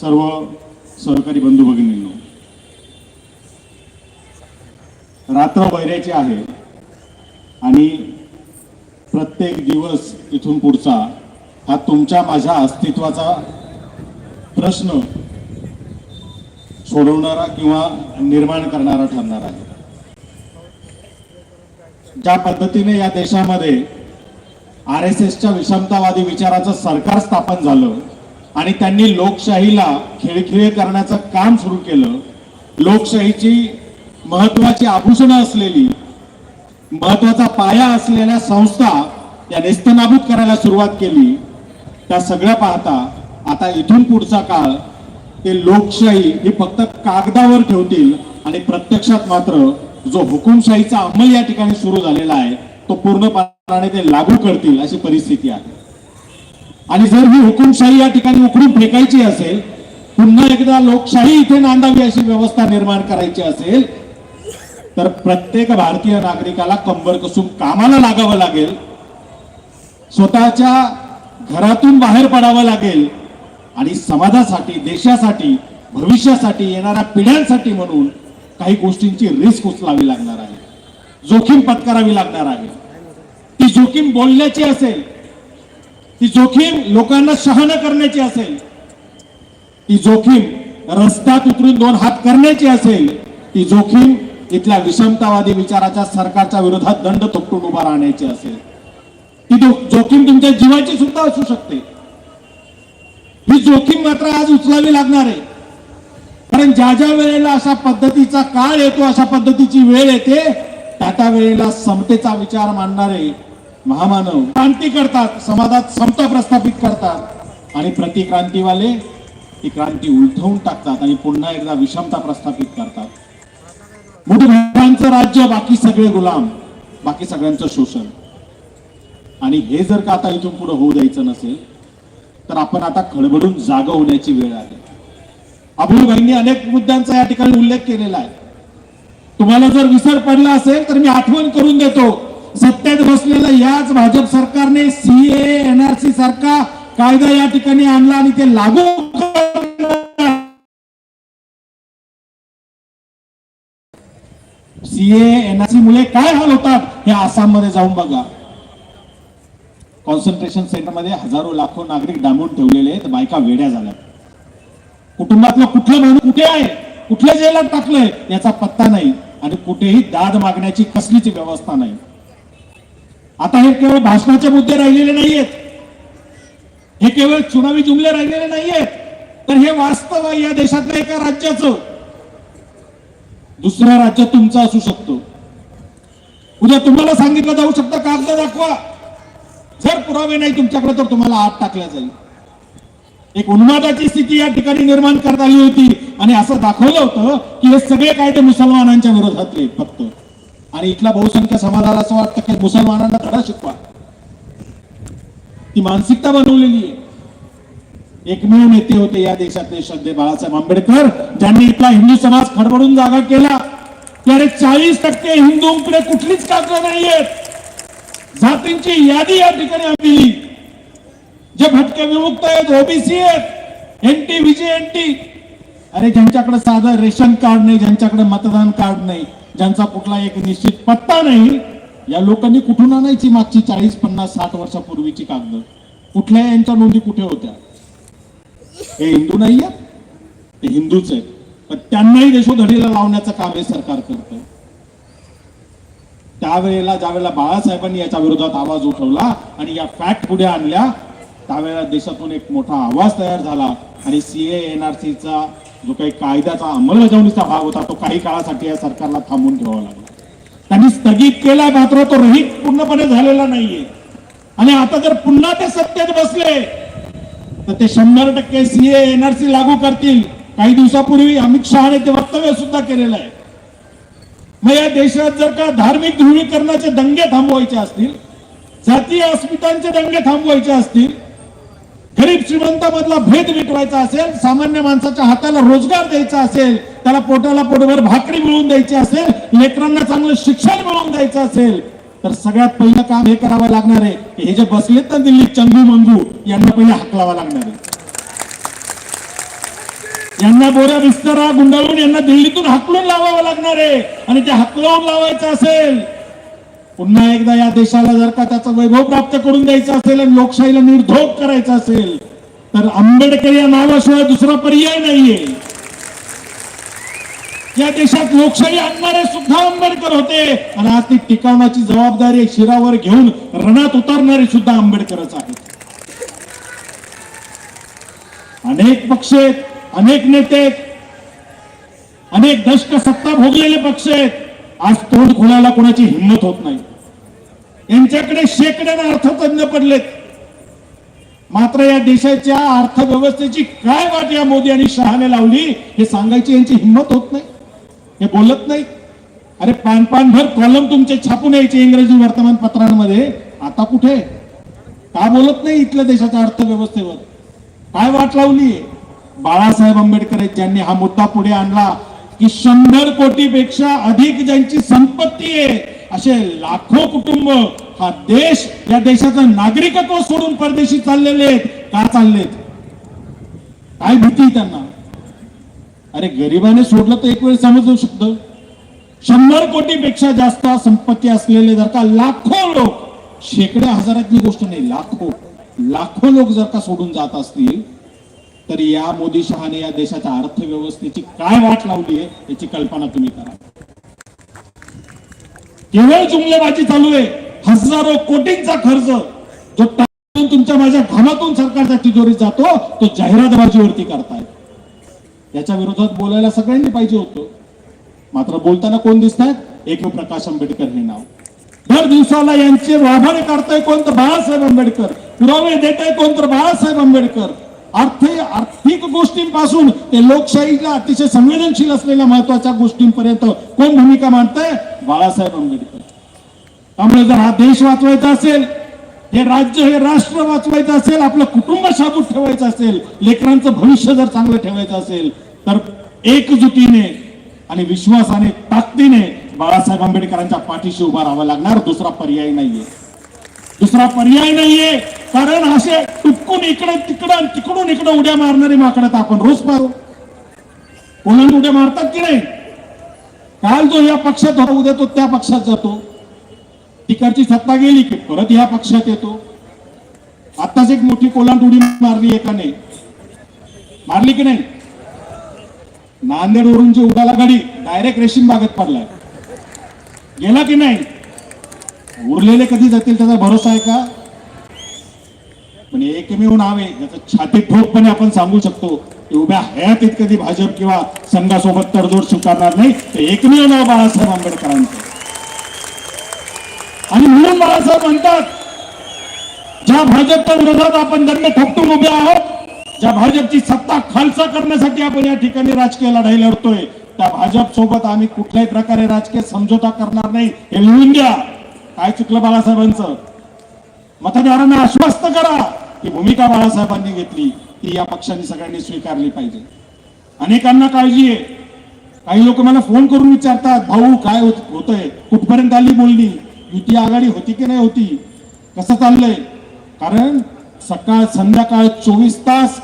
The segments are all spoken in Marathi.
सर्व सहकारी बंधू भगिनींनो रात्र वैऱ्याची आहे आणि प्रत्येक दिवस इथून पुढचा हा तुमच्या माझ्या अस्तित्वाचा प्रश्न सोडवणारा किंवा निर्माण करणारा ठरणार आहे. ज्या पद्धतीने या देशामध्ये आर एस एसच्या विषमतावादी विचाराचं सरकार स्थापन झालं आणि त्यांनी लोकशाहीला खिळखिळे करण्याचं काम सुरू केलं. लोकशाहीची महत्वाची आभूषणं असलेली महत्त्वाचा पाया असलेल्या संस्था या नेस्तनाबूत करायला सुरुवात केली. त्या सगळ्या पाहता आता इथून पुढचा काळ ते लोकशाही ही फक्त कागदावर ठेवतील आणि प्रत्यक्षात मात्र जो हुकुमशाहीचा अंमल या ठिकाणी सुरू झालेला आहे तो पूर्णपणे ते लागू करतील अशी परिस्थिती आहे. आणि जर ही हुकुमशाही या ठिकाणी उकडून फेकायची असेल पुन्हा एकदा लोकशाही इथे नांदावी अशी व्यवस्था निर्माण करायची असेल तर प्रत्येक भारतीय नागरिकाला कंबर कसून कामाला लागावं लागेल. स्वतःच्या घरातून बाहेर पडावं लागेल. आणि समाजासाठी देशासाठी भविष्यासाठी येणाऱ्या पिढ्यांसाठी म्हणून काही गोष्टींची रिस्क उचलावी लागणार आहे. जोखीम पत्करावी लागणार आहे. ती जोखीम बोलण्याची असेल ती जोखीम लोकांना शहाणा करण्याची असेल ती जोखीम रस्त्यात उतरून दोन हात करण्याची असेल ती जोखीम इथल्या विषमतावादी विचाराच्या सरकारच्या विरोधात दंड थोपटून उभा राहण्याची असेल. ती जोखीम तुमच्या जीवाची सुद्धा असू शकते. ही जोखीम मात्र आज उचलावी लागणार आहे. कारण ज्या ज्या वेळेला अशा पद्धतीचा काळ येतो अशा पद्धतीची वेळ येते त्या त्या वेळेला समतेचा विचार मांडणारे महामानव क्रांती करतात समाजात समता प्रस्थापित करतात आणि प्रतिक्रांतीवाले ती क्रांती उलथवून टाकतात आणि पुन्हा एकदा विषमता प्रस्थापित करतात. मुठभरांचं राज्य बाकी सगळे गुलाम बाकी सगळ्यांचं शोषण. आणि हे जर का आता इथून पुढे होऊ द्यायचं नसेल तर आपण आता खडबडून जागा होण्याची वेळ आहे. अबुलबाईंनी अनेक मुद्द्यांचा या ठिकाणी उल्लेख केलेला आहे. तुम्हाला जर विसर पडला असेल तर मी आठवण करून देतो. सत्तेत बसलेल्या याच भाजप सरकारने सीए एनआरसी सारखा कायदा या ठिकाणी आणला आणि ते लागू सीए एनआरसी मुले काय हाल होतात हे आसाममध्ये जाऊन बघा. कॉन्सन्ट्रेशन सेंटरमध्ये हजारो लाखो नागरिक डांबून ठेवलेले आहेत बायका वेड्या झाल्या. कुटुंबातलं कुठलं माणूस कुठे आहे? कुठल्या जेलात टाकलंय? याचा पत्ता नाही. आणि कुठेही दाद मागण्याची कसलीच व्यवस्था नाही. आता हे केवळ भाषणाचे मुद्दे राहिलेले नाहीयेत. हे केवळ चुनावी जुमले राहिलेले नाहीयेत. तर हे वास्तव आहे या देशातल्या एका राज्याचं. दुसऱ्या राज्य तुमचं असू शकतो. उद्या तुम्हाला सांगितलं जाऊ शकतं कागद दाखवा. जर पुरावे नाही तुमच्याकडे तर तुम्हाला आत टाकल्या जाईल. एक उन्मादाची स्थिती या ठिकाणी निर्माण करता आली होती. आणि असं दाखवलं होतं की हे सगळे कायदे मुसलमानांच्या विरोधातले फक्त. आणि इथल्या बहुसंख्य समाजाला असं वाटतं की मुसलमानांना धडा शिकवा. ती मानसिकता बनवलेली आहे. एकमेव नेते होते या देशातले श्रद्धे बाळासाहेब आंबेडकर ज्यांनी इथला हिंदू समाज खडबडून जागा केला. त्याने चाळीस टक्के हिंदूंकडे कुठलीच कागद नाहीयेत. जातींची यादी या ठिकाणी आम्ही जे भटके विमुक्त आहेत ओबीसी आहेत एनटी विजय एनटी अरे ज्यांच्याकडे साधं रेशन कार्ड नाही ज्यांच्याकडे मतदान कार्ड नाही ज्यांचा कुठला एक निश्चित पत्ता नाही. या लोकांनी कुठून आणायची मागची चाळीस पन्नास साठ वर्षापूर्वीची कागद? कुठल्या यांच्या नोंदी कुठे होत्या? हे हिंदू नाही ते हिंदूच आहेत. पण त्यांनाही देशोधडीला लावण्याचं काम हे सरकार करत. त्यावेळेला ज्यावेळेला बाळासाहेबांनी याच्या विरोधात आवाज उठवला आणि या फॅक्ट पुढे आणल्या त्यावेळेला देशातून एक मोठा आवाज तयार झाला आणि सीए एनआरसीचा जो काही कायद्याचा अंमलबजावणीचा भाग होता तो काही काळासाठी या सरकारला थांबवून ठेवावा लागला. त्यांनी स्थगित केला मात्र तो रहित पूर्णपणे झालेला नाहीये. आणि आता जर पुन्हा ते सत्तेत बसले तर ते शंभर टक्के सीए एनआरसी लागू करतील. काही दिवसापूर्वी अमित शहाने ते वक्तव्य सुद्धा केलेलं आहे. मग या देशात जर का धार्मिक ध्रुवीकरणाचे दंगे थांबवायचे असतील जातीय अस्मितांचे दंगे थांबवायचे असतील गरीब श्रीमंतामधला भेद मिटवायचा असेल सामान्य माणसाच्या हाताला रोजगार द्यायचा असेल त्याला पोटाला पोटभर भाकरी मिळवून द्यायची असेल लेकरांना चांगलं शिक्षण मिळवून द्यायचं असेल तर सगळ्यात पहिलं काम हे करावं लागणार आहे. हे जे बसलेत ना दिल्लीत चंदू मंगू यांना पहिले हाकलावा लागणार आहे. यांना बोऱ्या विस्तारा गुंडाळून यांना दिल्लीतून हाकलून लावावं लागणार आहे. आणि ते हाकलवून लावायचं असेल पुन्हा एकदा या देशाला जर का त्याचा वैभव प्राप्त करून द्यायचा असेल आणि लोकशाहीला निर्धोक करायचा असेल तर आंबेडकर या नावाशिवाय दुसरा पर्याय नाहीये. या देशात लोकशाही आणणारे सुद्धा आंबेडकर होते. आणि आज ती टिकवण्याची जबाबदारी शिरावर घेऊन रणात उतरणारे सुद्धा आंबेडकरच आहेत. अनेक पक्ष आहेत अनेक नेते अनेक दशक सत्ता भोगलेले पक्ष आहेत. आज तोंड खोलायला कोणाची हिंमत होत नाही. यांच्याकडे शेकड्याने अर्थतज्ञ पडलेत. मात्र या देशाच्या अर्थव्यवस्थेची काय वाट या मोदी आणि शहाने लावली हे सांगायची यांची हिंमत होत नाही. हे बोलत नाही अरे पान पानभर कॉलम तुमचे छापून यायचे इंग्रजी वर्तमानपत्रांमध्ये. आता कुठे? का बोलत नाही इथल्या देशाच्या अर्थव्यवस्थेवर? काय वाट लावली? बाळासाहेब आंबेडकर आहेत ज्यांनी हा मुद्दा पुढे आणला की शंभर कोटीपेक्षा अधिक ज्यांची संपत्ती आहे असे लाखो कुटुंब हा देश या देशाचं नागरिकत्व सोडून परदेशी चाललेले आहेत. का चाललेत? काय भीती त्यांना? अरे गरिबाने सोडलं तर एक वेळ समजू शकतो. शंभर कोटीपेक्षा जास्त संपत्ती असलेले जर का लाखो लोक शेकड्या हजारातली गोष्ट नाही लाखो लाखो लोक जर का सोडून जात असतील तर या मोदी शहाने या देशाच्या अर्थव्यवस्थेची काय वाट लावली आहे याची कल्पना तुम्ही करा. केवळ जुमलेबाजी चालू आहे. हजारो कोटींचा खर्च जो टाकून तुमच्या माझ्या घामातून सरकारच्या तिजोरीत जातो तो जाहिरातबाजीवरती करताय. याच्या विरोधात बोलायला सगळ्यांनी पाहिजे होतं. मात्र बोलताना कोण दिसत आहेत एक प्रकाश आंबेडकर हे नाव. दर दिवसाला यांचे वाभाडे काढताय कोण तर बाळासाहेब आंबेडकर. पुरावे देत आहे कोण तर बाळासाहेब आंबेडकर. अर्थ आर्थिक गोष्टींपासून ते लोकशाहीला अतिशय संवेदनशील असलेल्या महत्त्वाच्या गोष्टींपर्यंत कोण भूमिका मांडतंय? बाळासाहेब आंबेडकर. त्यामुळे जर हा देश वाचवायचा असेल हे राज्य हे राष्ट्र वाचवायचं असेल आपलं कुटुंब शाबूत ठेवायचं असेल लेकरांचं भविष्य जर चांगलं ठेवायचं असेल तर एकजुटीने आणि विश्वासाने ताकदीने बाळासाहेब आंबेडकरांच्या पाठीशी उभा राहावा लागणार. दुसरा पर्याय नाहीये. दुसरा पर्याय नाहीये. कारण असे टुपकून इकडे तिकडं आणि तिकडून इकडं उड्या मारणारे माकडत आपण रोज पाहू. कोणाला उड्या मारतात की नाही? काल जो या पक्षात होता उद्या तो त्या पक्षात जातो. तिकडची सत्ता गेली की परत ह्या पक्षात येतो. आताच एक मोठी कोलांट उडी मारली एकाने. मारली की नाही? नांदेडवरून जे उडाला गाडी डायरेक्ट रेशीम बागेत पडलाय. गेला की नाही? उरलेले कधी जातील त्याचा भरोसा आहे का? पण एकमेव नाव आहे याचं छाती ठोकपणे आपण सांगू शकतो की उभ्या हयातीत कधी भाजप किंवा संघासोबत तडजोड स्वीकारणार नाही तर एकमेव नाव बाळासाहेब आंबेडकरांचं. आणि म्हणून बाळासाहेब म्हणतात ज्या भाजपच्या विरोधात आपण दंड ठोकटून उभे आहोत ज्या भाजपची सत्ता खालसा करण्यासाठी आपण या ठिकाणी राजकीय लढाई लढतोय त्या भाजप सोबत आम्ही कुठल्याही प्रकारे राजकीय समझोता करणार नाही हे लिहून घ्या काय चुकलं बाळासाहेबांचं? मतदारांना आश्वस्त करा. ही भूमिका बाळासाहेबांनी घेतली ती या पक्षाने सगळ्यांनी स्वीकारली पाहिजे. अनेकांना काळजी आहे. काही लोक मला फोन करून विचारतात भाऊ काय होत होतंय? कुठपर्यंत आली बोलणी? युती आघाडी होती की नाही होती? कसं चाललंय? कारण सकाळ संध्याकाळ चोवीस तास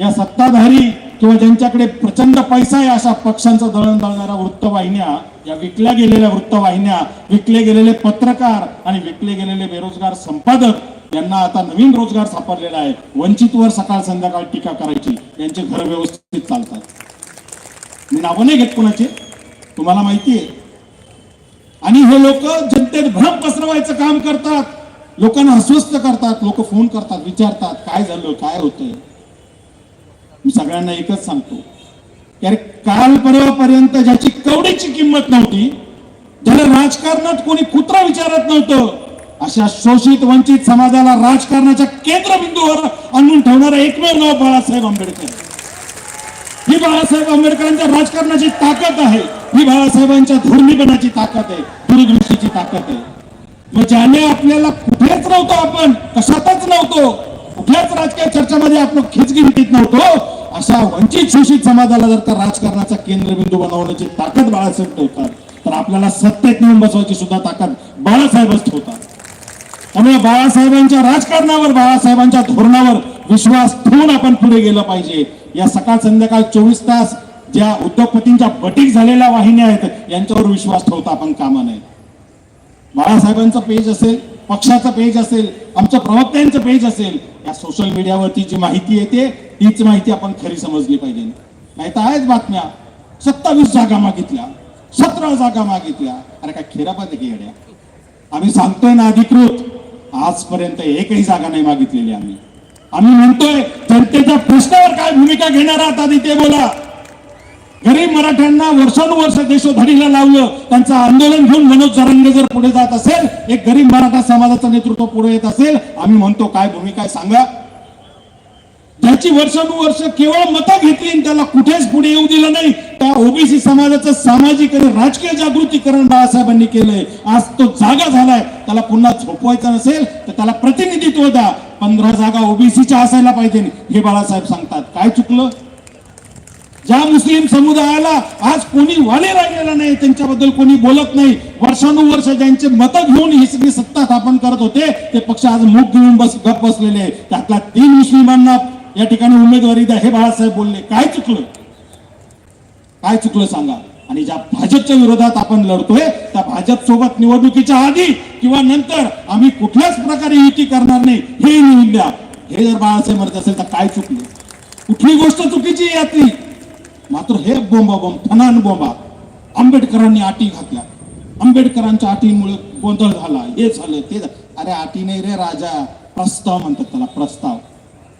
या सत्ताधारी किंवा ज्यांच्याकडे प्रचंड पैसा आहे अशा पक्षांचं दळण दळणाऱ्या वृत्तवाहिन्या या विकल्या गेलेल्या वृत्तवाहिन्या विकले गेलेले पत्रकार आणि विकले गेलेले बेरोजगार संपादक यांना आता नवीन रोजगार सापडलेला आहे. वंचितवर सकाळ संध्याकाळ टीका करायची. यांचे घर व्यवस्थित चालतात. मी नावं नाही घेत कोणाचे. तुम्हाला माहिती आहे. आणि हे लोक जनतेत भ्रम पसरवायचं काम करतात. लोकांना अस्वस्थ करतात. लोक फोन करतात विचारतात काय झालं काय होतंय? मी सगळ्यांना एकच सांगतो. अरे काल परवापर्यंत ज्याची कवडीची किंमत नव्हती ज्याला राजकारणात कोणी कुत्रा विचारत नव्हतं. अशा शोषित वंचित समाजाला राजकारणाच्या केंद्रबिंदूवर आणून ठेवणारा एकमेव नाव बाळासाहेब आंबेडकर. ही बाळासाहेब आंबेडकरांच्या राजकारणाची ताकद आहे. ही बाळासाहेबांच्या धोरणीपणाची ताकद आहे. दूरदृष्टीची ताकद आहे. मग ज्याने आपल्याला कुठेच नव्हतो आपण कशातच नव्हतो कुठल्याच राजकीय चर्चामध्ये आपण खिचगिरीत नव्हतो अशा वंचित शोषित समाजाला जर का राजकारणाचा केंद्रबिंदू बनवण्याची ताकद बाळासाहेब ठेवतात तर आपल्याला सत्तेत नेऊन बसवायची सुद्धा ताकद बाळासाहेबच ठेवतात. त्यामुळे बाळासाहेबांच्या राजकारणावर बाळासाहेबांच्या धोरणावर विश्वास ठेवून आपण पुढे गेलं पाहिजे. या सकाळ संध्याकाळ चोवीस तास ज्या उद्योगपतींच्या बटीक झालेल्या वाहिन्या आहेत यांच्यावर विश्वास ठेवता आपण कामा नये. बाळासाहेबांचं पेज असेल पक्षाचं पेज असेल आमच्या प्रवक्त्यांचं पेज असेल या सोशल मीडियावरती जी माहिती येते तीच माहिती आपण खरी समजली पाहिजे. नाही तर आहेच बातम्या. सत्तावीस जागा मागितल्या सतरा जागा मागितल्या. अरे काय खेरापात घेड्या आम्ही सांगतोय ना अधिकृत. आजपर्यंत एकही जागा नाही मागितलेली आम्ही. आम्ही म्हणतोय जनतेच्या प्रश्नावर काय भूमिका घेणार आहात आधी ते बोला. गरीब मराठ्यांना वर्षानुवर्ष देशोधडीला लावलं त्यांचं आंदोलन घेऊन मनोज जरंगे जर पुढे जात असेल एक गरीब मराठा समाजाचं नेतृत्व पुढे येत असेल आम्ही म्हणतो काय भूमिका सांगा. त्याची वर्षानुवर्ष केवळ मतं घेतली आणि त्याला कुठेच पुढे येऊ दिलं नाही. त्या ओबीसी समाजाचं सामाजिक आणि राजकीय जागृतीकरण बाळासाहेबांनी केलंय. आज तो जागा झालाय. त्याला पुन्हा झोपवायचा नसेल तर त्याला प्रतिनिधित्व द्या. पंधरा जागा ओबीसीच्या असायला पाहिजे. हे बाळासाहेब सांगतात. काय चुकलं? ज्या मुस्लिम समुदायाला आज कोणी वाले राहिलेला नाही त्यांच्याबद्दल कोणी बोलत नाही. वर्षानुवर्ष ज्यांचे मतं घेऊन ही सगळी सत्ता स्थापन करत होते ते पक्ष आज मुख घेऊन बस गप बसलेले आहे. त्यातला तीन मुस्लिमांना या ठिकाणी उमेदवारी द्या. हे बाळासाहेब बोलले काय चुकलं? काय चुकलं सांगा. आणि ज्या भाजपच्या विरोधात आपण लढतोय त्या भाजप सोबत निवडणुकीच्या आधी किंवा नंतर आम्ही कुठल्याच प्रकारे युती करणार नाही हे लिहून द्या. हे जर बाळासाहेब म्हणत असेल तर काय चुकलं? कुठली गोष्ट चुकीची यातली. मात्र हे बोंबा बोंब फनान बोंबा आंबेडकरांनी अटी घातल्या. आंबेडकरांच्या अटीमुळे गोंधळ झाला हे झालं ते अरे अटी नाही रे राजा प्रस्ताव म्हणतात त्याला प्रस्ताव.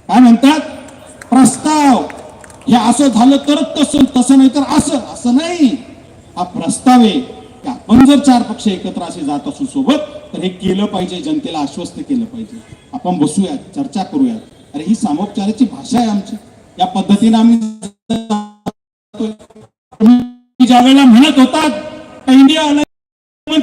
काय म्हणतात प्रस्ताव. हे असं झालं तर तसं तसं नाही तर असं. असं नाही. हा प्रस्ताव आहे की आपण जर चार पक्ष एकत्र असे जात असू सोबत तर हे केलं पाहिजे जनतेला आश्वस्त केलं पाहिजे. आपण बसूयात चर्चा करूयात. अरे ही सामोपचाराची भाषा आहे आमची. या पद्धतीने आम्ही ज्या वेळेला म्हणत होतात इंडिया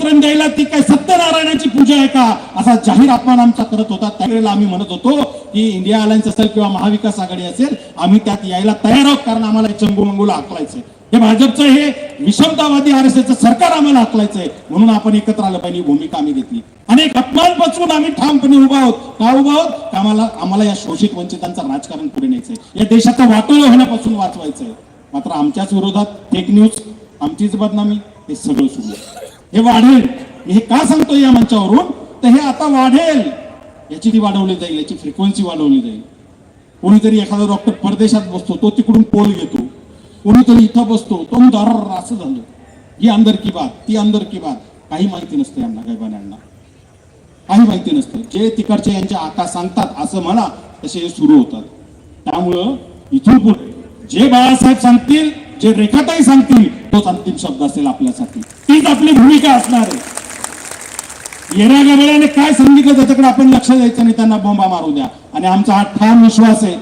निमंत्रण द्यायला ती काय सत्यनारायणाची पूजा आहे का? असा जाहीर अपमान आमचा करत होता. त्यावेळेला आम्ही म्हणत होतो की इंडिया अलायन्स असेल किंवा महाविकास आघाडी असेल आम्ही त्यात यायला तयार आहोत कारण आम्हाला हे चंगू मंगूला हाकलायचंय हे भाजपचं हे विषमतावादी आर एस सरकार आम्हाला हाकलायचंय म्हणून आपण एकत्र आलं पाहिजे भूमिका आम्ही घेतली. अनेक अपमान पचवून आम्ही ठामपणे उभा आहोत. का उभा आहोत? का आम्हाला आम्हाला या शोषित वंचितांचं राजकारण पुढे न्यायचंय. या देशाचं वाटोळं होण्यापासून वाचवायचंय. मात्र आमच्याच विरोधात फेक न्यूज आमचीच बदनामी हे सगळं सुरू आहे. हे वाढेल. मी हे का सांगतो या मंचावरून? तर हे आता वाढेल. याची ती वाढवली जाईल याची फ्रिक्वेन्सी वाढवली जाईल. कोणीतरी एखादा डॉक्टर परदेशात बसतो तो तिकडून पोल घेतो. कोणीतरी इथं बसतो तो दार असं झालं. ही अंदर की बात ती अंदर की बात. काही माहिती नसते यांना गायबान्यांना काही माहिती नसतं. जे तिकडचे यांच्या आका सांगतात असं म्हणा तसे हे सुरू होतात. त्यामुळं इथून पुढे जे बाळासाहेब सांगतील जे रेखाताई सांगतील तोच अंतिम शब्द असेल आपल्यासाठी. तीच आपली भूमिका असणार आहे. येण्या गबळ्याने काय सांगितलं त्याच्याकडे आपण लक्ष द्यायचं नाही त्यांना बॉम्बा मारू द्या. आणि आमचा हा ठाम विश्वास आहे.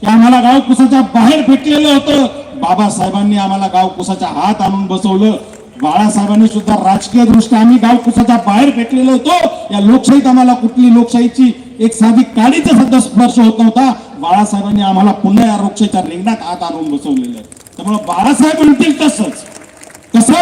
की आम्हाला गाव कुसाच्या बाहेर फेकलेलं होतं. बाबासाहेबांनी आम्हाला गाव कुसाच्या हात आणून बसवलं. बाळासाहेबांनी सुद्धा राजकीय दृष्ट्या आम्ही गाव कुसाच्या बाहेर फेकलेलो होतो. या लोकशाहीत आम्हाला कुठली लोकशाहीची एक साधी काडीचा सुद्धा स्पर्श होत नव्हता. बाळासाहेबांनी आम्हाला पुन्हा या लोकशाहीच्या रिंगणात हात आणून बसवलेलं आहे. त्यामुळे बाळासाहेब म्हणतील तसंच. कसं?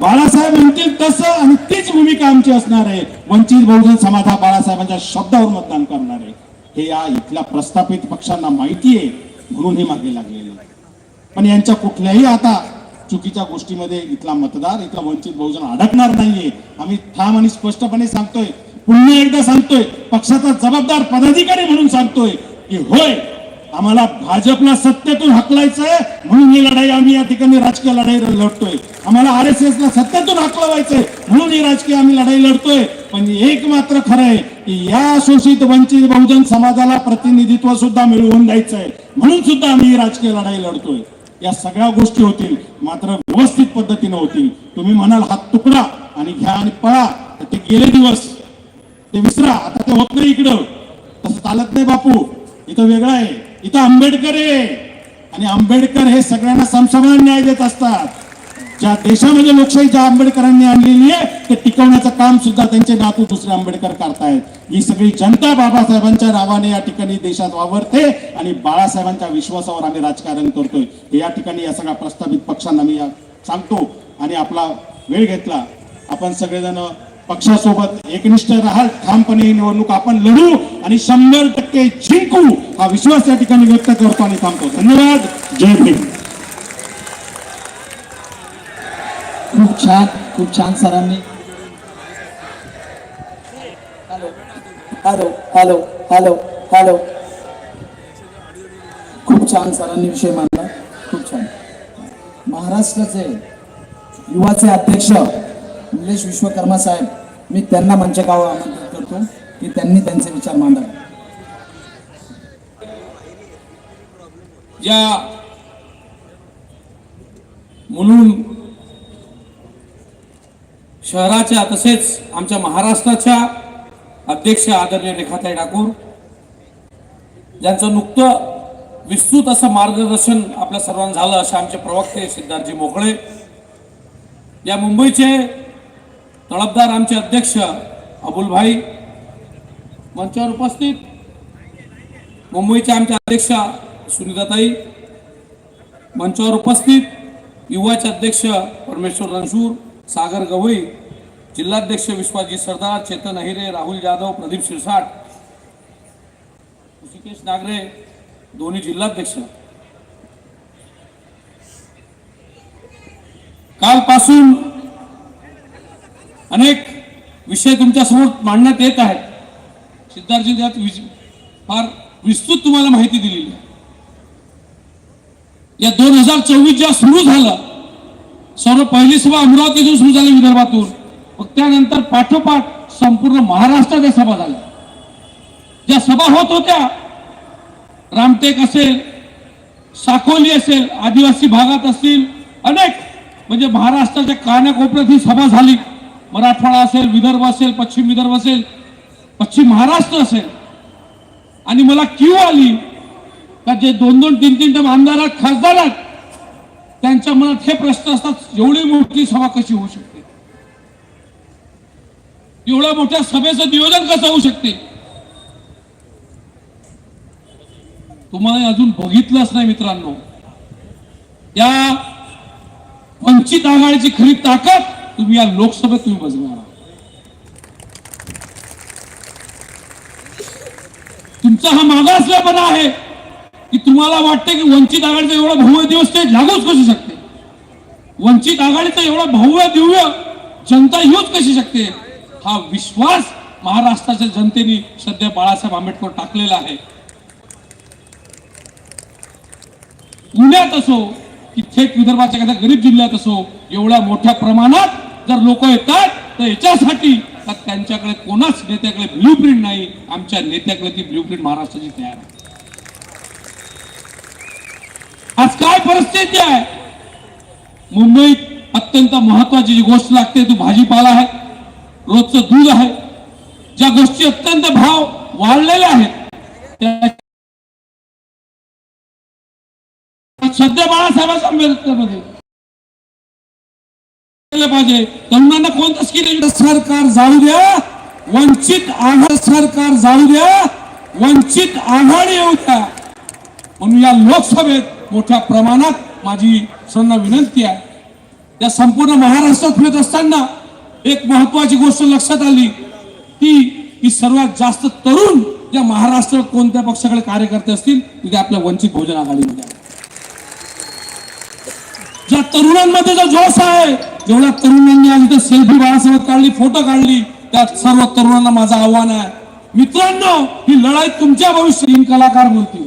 बाळासाहेब म्हणतील तसं आणि तीच भूमिका आमची असणार आहे. वंचित बहुजन समाज हा बाळासाहेबांच्या शब्दावर मतदान करणार आहे. हे या इथल्या प्रस्थापित पक्षांना माहिती आहे म्हणून हे मागे लागलेले आहे. पण यांच्या कुठल्याही आता चुकीच्या गोष्टीमध्ये इथला मतदार इथला वंचित बहुजन अडकणार नाहीये. आम्ही ठाम आणि स्पष्टपणे सांगतोय पुन्हा एकदा सांगतोय पक्षाचा जबाबदार पदाधिकारी म्हणून सांगतोय की होय आम्हाला भाजपला सत्तेतून हकलायचंय म्हणून ही लढाई आम्ही या ठिकाणी राजकीय लढाई लढतोय. आम्हाला आर एस ला सत्तेतून हकलवायचंय म्हणून ही राजकीय आम्ही लढाई लढतोय. पण एक मात्र खरं आहे की या शोषित वंचित बहुजन समाजाला प्रतिनिधित्व सुद्धा मिळवून द्यायचं आहे म्हणून सुद्धा आम्ही ही राजकीय लढाई लढतोय. या सगळ्या गोष्टी होतील मात्र व्यवस्थित पद्धतीनं होतील. तुम्ही म्हणाल हात तुकडा आणि घ्या आणि पळा ते गेले दिवस. ते विसरा आता ते होत नाही इकडं. तसं चालत नाही बापू. इथं वेगळं आहे. इथं आंबेडकर आहे. आणि आंबेडकर हे सगळ्यांना समसमान न्याय देत असतात. ज्या देशामध्ये लोकशाही ज्या आंबेडकरांनी आणलेली आहे ते टिकवण्याचं काम सुद्धा त्यांचे नातू दुसरे आंबेडकर करतायत. ही सगळी जनता बाबासाहेबांच्या नावाने या ठिकाणी देशात वावरते आणि बाळासाहेबांच्या विश्वासावर आम्ही राजकारण करतोय. हे या ठिकाणी या सगळ्या प्रस्तावित पक्षांना मी सांगतो. आणि आपला वेळ घेतला. आपण सगळेजण पक्षासोबत एकनिष्ठ राहाल ठामपणे ही निवडणूक आपण लढू आणि शंभर टक्के जिंकू हा विश्वास या ठिकाणी व्यक्त करतो आणि थांबतो. धन्यवाद. जय भीम. खूप छान खूप छान सरांनी. Hello hello hello hello hello. खूप छान सरांनी विषय मांडला. खूप छान. महाराष्ट्राचे युवाचे अध्यक्ष निलेश विश्वकर्मा साहेब मी त्यांना मंचकावर आमंत्रित करतो की त्यांनी त्यांचे विचार मांडावे. या मुलुंड शहराच्या तसेच आमच्या महाराष्ट्राच्या अध्यक्ष आदरणीय रेखाताई ठाकूर ज्यांचं नुकतं विस्तृत असं मार्गदर्शन आपल्या सर्वांना झालं असे आमचे प्रवक्ते सिद्धार्थजी मोकळे या मुंबईचे तळपदार आमचे अध्यक्ष अबुलभाई मंचावर उपस्थित मुंबईचे आमचे अध्यक्ष सुनीताताई मंचावर उपस्थित युवाचे अध्यक्ष परमेश्वर रणशूर सागर गवई जिल्हाध्यक्ष विश्वाजी सरदार चेतन अहिरे राहुल जाधव प्रदीप शिरसाट ऋषिकेश नागरे दोन्ही जिल्हाध्यक्ष. कालपासून अनेक विषय तुमच्यासमोर मांडण्यात येत आहेत. सिद्धार्थजी त्यात फार विस्तृत तुम्हाला माहिती दिलेली आहे. या दोन हजार चोवीस ज्या सुरू झालं सर्व पहिली सभा अमरावतीतून सुरू झाली विदर्भातून. मग त्यानंतर पाठोपाठ संपूर्ण महाराष्ट्रात या सभा झाल्या. ज्या सभा होत होत्या रामटेक असेल साकोली असेल आदिवासी भागात असतील अनेक म्हणजे महाराष्ट्राच्या कानाकोपऱ्यात ही सभा झाली. मराठवाडा असेल विदर्भ असेल पश्चिम विदर्भ असेल पश्चिम महाराष्ट्र असेल. आणि मला क्यू आली का जे दोन दोन तीन तीन टम आमदार खासदार आहेत, त्यांच्या मनात हे प्रश्न असतात एवढी मोठी सभा कशी होऊ शकते? एवढ्या मोठ्या सभेचं नियोजन कसं होऊ शकते? तुम्हाला अजून बघितलंच नाही मित्रांनो. या वंचित आघाडीची खरी ताकद तुम्ही या लोकसभेत तुम्ही बजवणार आहात. तुमचा हा मागासलेपणा आहे की तुम्हाला वाटतं की वंचित आघाडीचा एवढा भव्य दिवस ते लागूच कशी शकते? वंचित आघाडीचा एवढा भव्य दिव्य जनता येऊच कशी शकते? हा विश्वास महाराष्ट्राच्या जनतेने सध्या बाळासाहेब आंबेडकर टाकलेला आहे. पुण्यात असो की थेट विदर्भाच्या एखाद्या गरीब जिल्ह्यात असो एवढ्या मोठ्या प्रमाणात जर लोक येतात तर याच्यासाठी त्यांच्याकडे कोणाच नेत्याकडे ब्ल्यू प्रिंट नाही. आमच्या नेत्याकडे ती ब्ल्यू प्रिंट महाराष्ट्राची तयार आहे. आज काय परिस्थिती आहे? मुंबईत अत्यंत महत्वाची जी गोष्ट लागते तो भाजीपाला आहे. रोजचं दूध आहे. ज्या गोष्टी अत्यंत भाव वाढलेले आहेत त्या सध्या बाळासाहेब आंबेडकरमध्ये केलं पाहिजे. तरुणांना कोणतं स्किल सरकार जाऊ द्या. वंचित आघाड सरकार जाऊ द्या. वंचित आघाड येऊ द्या. म्हणून या लोकसभेत मोठ्या प्रमाणात माझी सर्वांना विनंती आहे. या संपूर्ण महाराष्ट्रात फिरत असताना एक महत्वाची गोष्ट लक्षात आली. ती की सर्वात जास्त तरुण या महाराष्ट्रात कोणत्या पक्षाकडे कार्यकर्ते असतील? तिथे आपल्या वंचित बहुजन आघाडीमध्ये ज्या तरुणांमध्ये जो जोश आहे एवढ्या तरुणांनी आज इथे सेल्फी बाळासोबत काढली फोटो काढली. त्यात सर्व तरुणांना माझं आव्हान आहे. मित्रांनो ही लढाई तुमच्या भविष्य कलाकार बोलतील.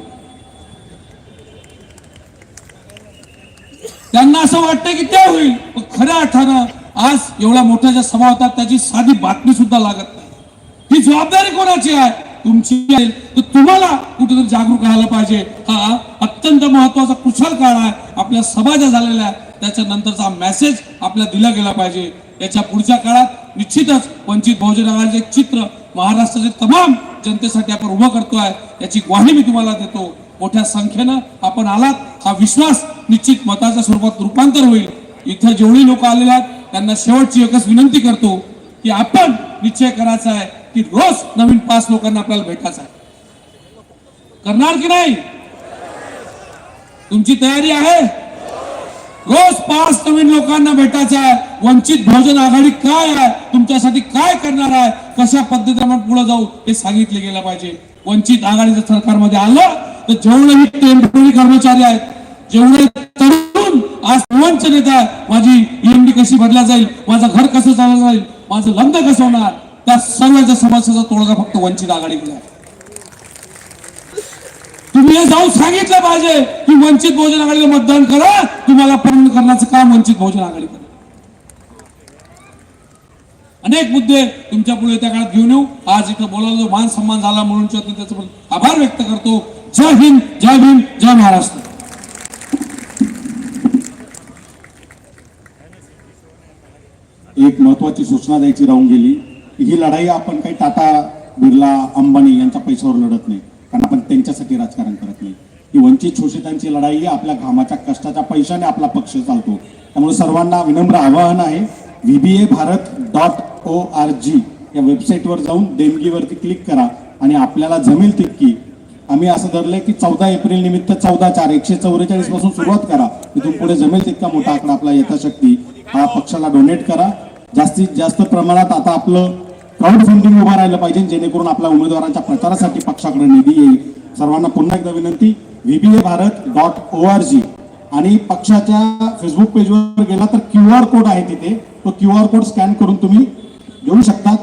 त्यांना असं वाटतं की ते होईल पण खऱ्या अर्थानं आज एवढ्या मोठ्या ज्या सभा होतात त्याची साधी बातमी सुद्धा लागत नाही. ही जबाबदारी कोणाची आहे? तुमची आहे तर तुम्हाला कुठेतरी जागरूक राहायला पाहिजे. हा अत्यंत महत्त्वाचा कुशल काळ आहे. आपल्या सभा ज्या झालेल्या त्याच्यानंतरचा मेसेज आपल्याला दिला गेला पाहिजे. याच्या पुढच्या काळात निश्चितच वंचित बहुजन आघाडीचे एक चित्र महाराष्ट्राचे तमाम जनतेसाठी आपण उभं करतोय. याची ग्वाही मी तुम्हाला देतो. मोठ्या संख्येनं आपण आलात. हा विश्वास निश्चित मताच्या स्वरूपात रूपांतर होईल. इथं जेवढी लोक आलेले आहेत त्यांना शेवटची एकच विनंती करतो की आपण निश्चय करायचा आहे की रोज नवीन पाच लोकांना आपल्याला भेटायचं आहे. करणार की नाही? तुमची तयारी आहे? रोज पाच नवीन लोकांना भेटायचं आहे. वंचित बहुजन आघाडी काय आहे? तुमच्यासाठी काय करणार आहे? कशा पद्धतीने आपण पुढे जाऊ? हे सांगितले गेलं पाहिजे. वंचित आघाडीचं सरकारमध्ये आलं तर जेवढेही टेंपररी कर्मचारी आहेत जेवढे तरुण आज सर्वांचे नेता आहे माझी ईएमडी कशी बदला जाईल माझं घर कसं चाललं जाईल माझं लग्न कसं होणार त्या सर्वांच्या समस्याचा तोडगा फक्त वंचित आघाडीकडे आहे. तुम्ही जाऊन सांगितलं पाहिजे की वंचित बहुजन आघाडीला मतदान करा. तुम्हाला पूर्ण करण्याचं काम वंचित बहुजन आघाडी करा अनेक मुद्दे तुमच्यापुढे त्या काळात घेऊन येऊ. आज इथं बोलायला मान सन्मान झाला म्हणून त्याचा आभार व्यक्त करतो. जय हिंद जय भीम जय महाराष्ट्र. एक महत्वाची सूचना द्यायची राहून गेली ही लढाई आपण काही टाटा बिर्ला अंबानी यांच्या पैशावर लढत नाही. कारण आपण त्यांच्यासाठी राजकारण करत नाही. ही वंचित शोषितांची लढाई ही आपल्या घामाच्या कष्टाच्या पैशाने आपला पक्ष चालतो. त्यामुळे सर्वांना विनम्र आवाहन आहे. VBA Bharat dot O R G या वेबसाईटवर जाऊन देणगीवरती क्लिक करा आणि आपल्याला जमेल तितकी. आम्ही असं धरलंय की चौदा एप्रिल निमित्त चौदा चार एकशे चौवेचाळीसपासून सुरुवात करा. इथून पुढे जमेल तितका मोठा आकडा आपला यथाशक्ती. हा पक्षाला डोनेट करा. जास्तीत जास्त प्रमाणात आता आपलं क्राऊड फंडिंग उभं राहिलं पाहिजे जेणेकरून आपल्या उमेदवारांच्या प्रचारासाठी पक्षाकडे निधी येईल. सर्वांना पुन्हा एकदा विनंती VBA Bharat dot O R G आणि पक्षाच्या फेसबुक पेजवर गेला तर क्यू आर कोड आहे तिथे. तो क्यू आर कोड स्कॅन करून तुम्ही घेऊ शकता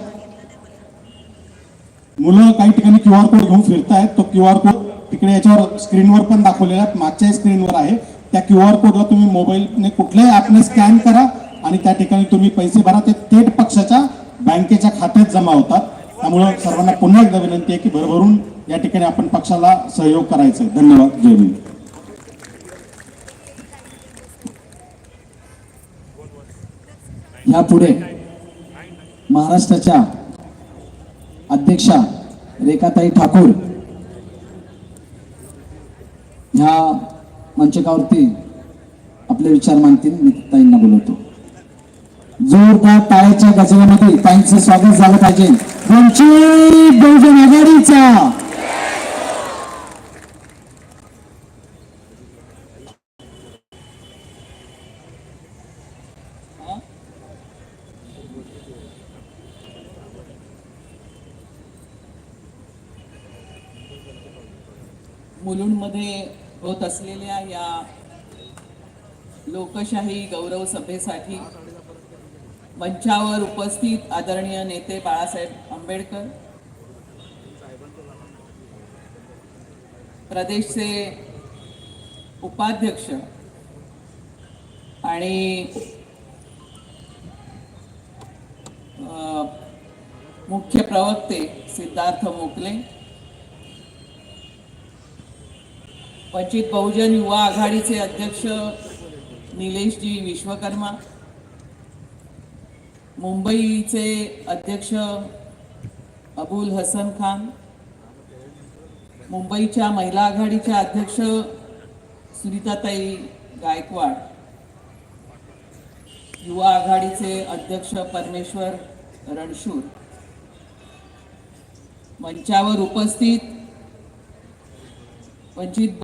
मुलं काही ठिकाणी क्यू आर कोड घेऊन फिरतायत. तो क्यू आर कोड तिकडे याच्यावर स्क्रीनवर पण दाखवलेला आहे. मागच्याही स्क्रीनवर आहे. त्या क्यू आर कोडला तुम्ही मोबाईलने कुठल्याही ॲपने स्कॅन करा आणि त्या ठिकाणी तुम्ही पैसे भरा. ते थेट पक्षाच्या बँकेच्या खात्यात जमा होतात. त्यामुळं सर्वांना पुन्हा एकदा विनंती आहे की भरभरून या ठिकाणी आपण पक्षाला सहयोग करायचं धन्यवाद. जय भीम. यापुढे महाराष्ट्राच्या अध्यक्षा रेखाताई ठाकूर ह्या मंचकावरती आपले विचार मांडतील. मी ताईंना बोलवतो. जोरदार टाळ्याच्या गजरामध्ये त्यांचे स्वागत झालं पाहिजे. वंचित बहुजन आघाडीचा. मुलुंडमध्ये होत असलेल्या या लोकशाही गौरव सभेसाठी मंचावर उपस्थित आदरणीय नेते बाळासाहेब आंबेडकर प्रदेशचे उपाध्यक्ष आणि मुख्य प्रवक्ते सिद्धार्थ मोकले वंचित बहुजन युवा आघाडीचे अध्यक्ष निलेशजी विश्वकर्मा मुंबईचे अध्यक्ष अबुल हसन खान मुंबईच्या महिला आघाडीच्या अध्यक्ष सुनीताताई गायकवाड युवा आघाडीचे अध्यक्ष परमेश्वर रणशूर. मंचावर उपस्थित वंचित